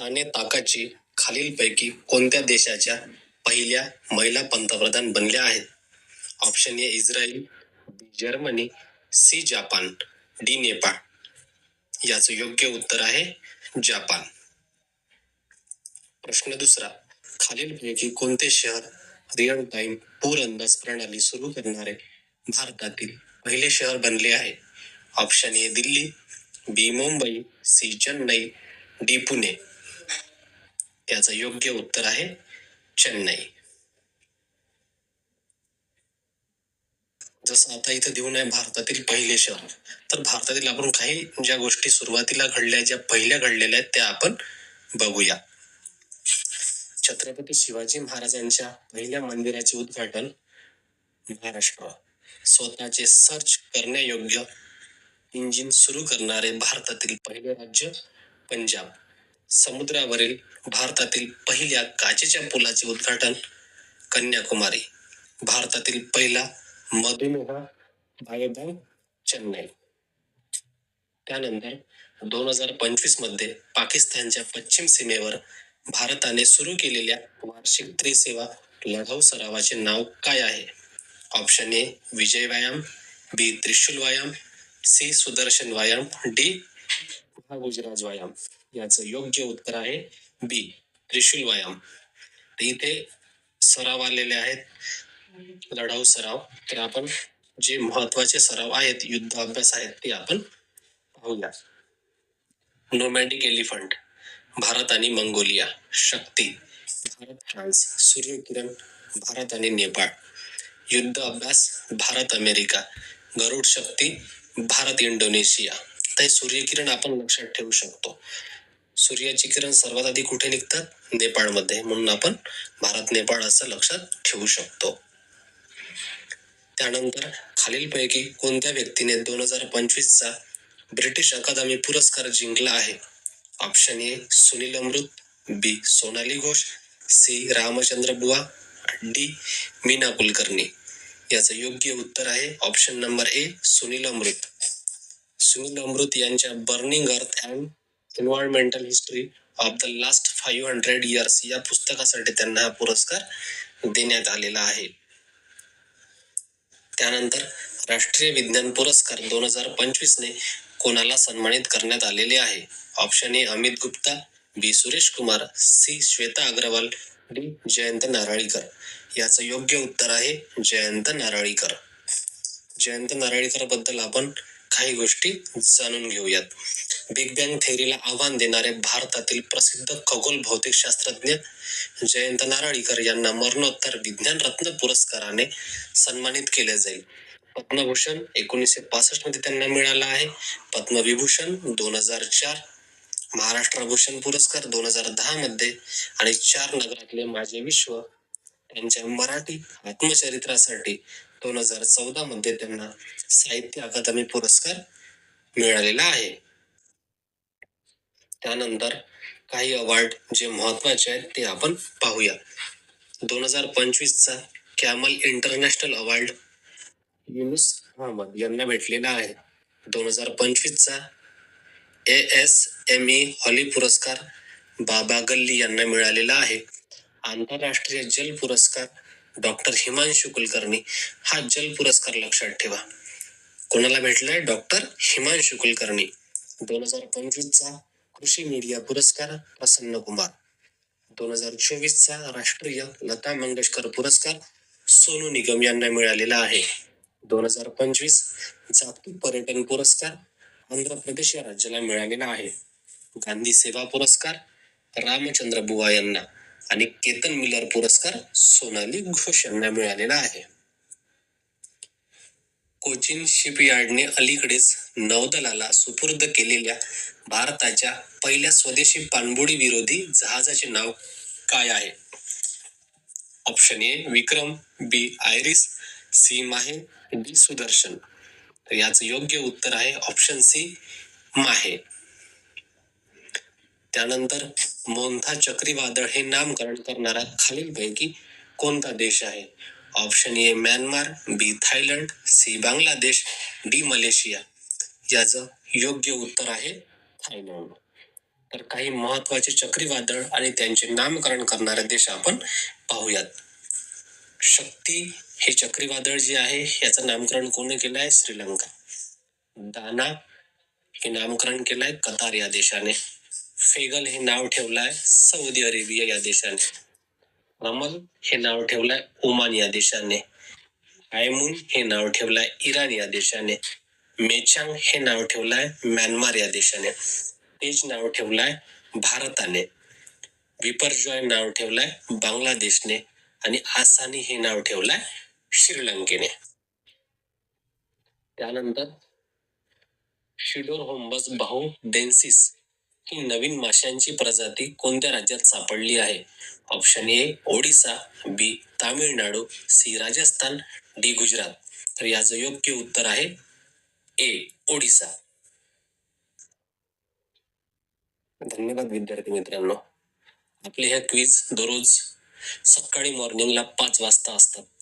साने ताकाची खालीलपैकी कोणत्या देशाच्या पहिल्या महिला पंतप्रधान बनल्या आहेत? Option A Israel B Germany C Japan D Nepal. याचं योग्य उत्तर आहे जापान. प्रश्न दुसरा खालीलपैकी कोणते शहर रिअल टाइम पूर अंदाज प्रणाली सुरू करणारे भारतातील पहिले शहर बनले आहे? Option A Delhi B Mumbai C Chennai D Pune. याचं योग्य उत्तर आहे चेन्नई. जसं आता इथं देऊन आहे भारतातील पहिले शहर तर भारतातील आपण काही ज्या गोष्टी सुरुवातीला घडल्या ज्या पहिल्या घडलेल्या आहेत त्या आपण बघूया. छत्रपती शिवाजी महाराजांच्या पहिल्या मंदिराचे उद्घाटन महाराष्ट्र. स्वतःचे सर्च करण्यायोग्य इंजिन सुरू करणारे भारतातील पहिले राज्य पंजाब. समुद्रावरील भारतातील पहिल्या काचेच्या पुलाचे उद्घाटन कन्याकुमारी भारतातील पहिला मधुमेह बायोबँक चेन्नई. त्यानंतर दोन हजार पंचवीसमध्ये पाकिस्तानच्या पश्चिम सीमेवर भारताने सुरू केलेल्या वार्षिक त्रिसेवा लढाऊ सरावाचे नाव काय आहे? ऑप्शन ए विजय व्यायाम बी त्रिशूल व्यायाम सी सुदर्शन व्यायाम डी महागुजराज व्यायाम. याचं योग्य उत्तर आहे बी त्रिशूल व्यायाम. इथे सराव आलेले आहेत. लढाऊ सराव. तर आपण जे महत्त्वाचे सराव आहेत युद्ध अभ्यास आहेत ते आपण पाहूया. नोमॅडिक एलिफंट भारत आणि मंगोलिया शक्ती भारत फ्रान्स सूर्यकिरण भारत आणि नेपाळ. युद्ध अभ्यास भारत अमेरिका. गरुड शक्ती भारत इंडोनेशिया. तर सूर्यकिरण आपण लक्षात ठेवू शकतो. सूर्याची किरण सर्वात आधी कुठे निघतात? नेपाळमध्ये. म्हणून आपण भारत नेपाळ असं लक्षात ठेवू शकतो. त्यानंतर खालीलपैकी कोणत्या व्यक्तीने दोन हजार पंचवीसचा ब्रिटिश अकादमी पुरस्कार जिंकला आहे? Option A Sunil Amrith B Sonali Ghosh C Ramchandra Buwa D Meena Kulkarni. याचं योग्य उत्तर आहे option number A Sunil Amrith. Sunil Amrith यांच्या burning earth and environmental history of the last five hundred years या पुस्तकासाठी त्यांना हा पुरस्कार देण्यात आलेला आहे. त्यानंतर राष्ट्रीय विज्ञान पुरस्कार दोन हजार पंचवीस ने कोणाला सन्मानित करण्यात आलेले आहे? Option A Amit Gupta. B Suresh Kumar. C Shweta Agarwal. D Jayant Narlikar. याचं योग्य उत्तर आहे जयंत नारळीकर. जयंत नारळीकरबद्दल आपण काही गोष्टी जाणून घेऊयात. बिग बँग थेअरीला आव्हान देणारे भारतातील प्रसिद्ध खगोल भौतिक शास्त्रज्ञ जयंत नारळीकर यांना मरणोत्तर विज्ञान रत्न पुरस्काराने सन्मानित केले जाईल. पद्मभूषण एकोणीसशे पासष्टमध्ये त्यांना मिळाला आहे. पद्मविभूषण दोन हजार चार महाराष्ट्र भूषण पुरस्कार दोन हजार दहा मध्ये आणि चार नगरातले माझे विश्व त्यांच्या मराठी आत्मचरित्रासाठी दोन हजार चौदा मध्ये त्यांना साहित्य अकादमी पुरस्कार मिळालेला आहे. त्यानंतर काही अवॉर्ड जे महत्त्वाचे आहेत ते आपण पाहूया. दोन हजार पंचवीसचा camel international award Yunus Ahmed यांना भेटलेला आहे. दोन हजार पंचवीसचा A S M E Holley पुरस्कार बाबा गल्ली यांना मिळालेला आहे. आंतरराष्ट्रीय जल पुरस्कार डॉक्टर हिमांशु कुलकर्णी हा जल पुरस्कार लक्षात ठेवा. कोणाला भेटलाय? डॉक्टर हिमांशु कुलकर्णी. दोन हजार पंचवीसचा कृषी मीडिया पुरस्कार प्रसन्न कुमार. दोन हजार चोवीसचा राष्ट्रीय लता मंगेशकर पुरस्कार सोनू निगम यांना मिळालेला आहे. दोन हजार पंचवीस जागतिक पर्यटन पुरस्कार आंध्र प्रदेश या राज्याला मिळालेला आहे. गांधी सेवा पुरस्कार रामचंद्र बुवा यांना आणि केतन मिलर पुरस्कार सोनाली घोष यांना मिळालेला आहे. कोचीन शिपयार्डने अलीकडेच नौदलाला सुपूर्द केलेल्या भारताच्या पहिल्या स्वदेशी पाणबुडी विरोधी जहाजाचे नाव काय आहे? Option A Vikram B Iris C Mahe D Sudarshan. तर याचं योग्य उत्तर आहे ऑप्शन सी माहे. त्यानंतर मोंथा चक्रीवादळ हे नामकरण करणारा खालीलपैकी कोणता देश आहे? Option A Myanmar B Thailand C Bangladesh D Malaysia. याचं योग्य उत्तर आहे थायलंड. तर काही महत्त्वाचे चक्रीवादळ आणि त्यांचे नामकरण करणारे देश आपण पाहूयात. शक्ती हे चक्रीवादळ जे आहे याचं नामकरण कोणी केलं आहे श्रीलंका. दाना हे नामकरण केलं आहे कतार या देशाने. फेगल हे नाव ठेवलं आहे सौदी अरेबिया या देशाने. रमल हे नाव ठेवलंय ओमान या देशाने. आयमून हे नाव ठेवलंय इराण या देशाने. मेचांग हे नाव ठेवलंय म्यानमार या देशाने. तेज नाव ठेवलंय भारताने. विपर्जॉय नाव ठेवलंय बांगलादेशने. आणि आसानी हे नाव ठेवलंय श्रीलंकेने. त्यानंतर शिडोर होम्बस बाहू डेन्सिस ही नवीन माशांची प्रजाती कोणत्या राज्यात सापडली आहे? Option A Odisha. B Tamil Nadu. C Rajasthan. D Gujarat. तर याचं योग्य उत्तर आहे ए ओडिसा. धन्यवाद विद्यार्थी मित्रांनो. आपले ह्या क्विज दररोज सकाळी मॉर्निंगला पाच वाजता असतात.